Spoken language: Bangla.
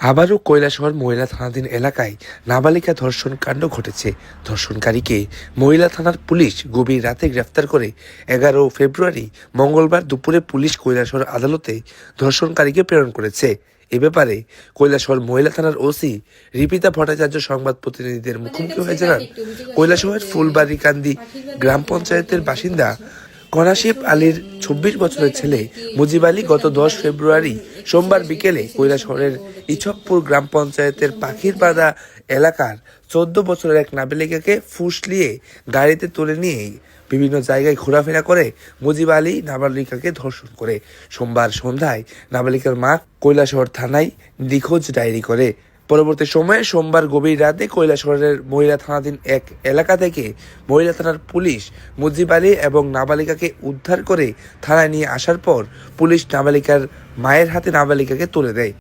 আবারও কৈলাসহর মহিলা থানাধীন এলাকায় নাবালিকা ধর্ষণ কাণ্ড ঘটেছে। ধর্ষণকারীকে মহিলা থানার পুলিশ গভীর রাতে গ্রেফতার করে এগারো ফেব্রুয়ারি মঙ্গলবার দুপুরে পুলিশ কৈলাসহর আদালতে ধর্ষণকারীকে প্রেরণ করেছে। এ ব্যাপারে কৈলাসহর মহিলা থানার ওসি রিপিতা ভট্টাচার্য সংবাদ প্রতিনিধিদের মুখোমুখি হয়ে জানান কৈলাসহরের ফুলবাড়িকান্দি গ্রাম পঞ্চায়েতের বাসিন্দা কনাশিপ আলীর চব্বিশ বছরের ছেলে মুজিব আলী গত দশ ফেব্রুয়ারি সোমবার বিকেলে কৈলাসহরের ইছকপুর গ্রাম পঞ্চায়েতের পাখির বাঁধা এলাকার চোদ্দ বছরের এক নাবালিকাকে ফুসলিয়ে গাড়িতে তুলে নিয়ে বিভিন্ন জায়গায় ঘোরাফেরা করে মুজিব আলী নাবালিকাকে ধর্ষণ করে। সোমবার সন্ধ্যায় নাবালিকার মা কৈলাসহর থানায় নিখোঁজ ডায়েরি করে। পরবর্তী সময়ে সোমবার গভীর রাতে কৈলাসহরের মহিলা থানাধীন এক এলাকা থেকে মহিলা থানার পুলিশ, মুজিব আলী এবং নাবালিকাকে উদ্ধার করে থানায় নিয়ে আসার পর পুলিশ নাবালিকার মায়ের হাতে নাবালিকাকে তুলে দেয়।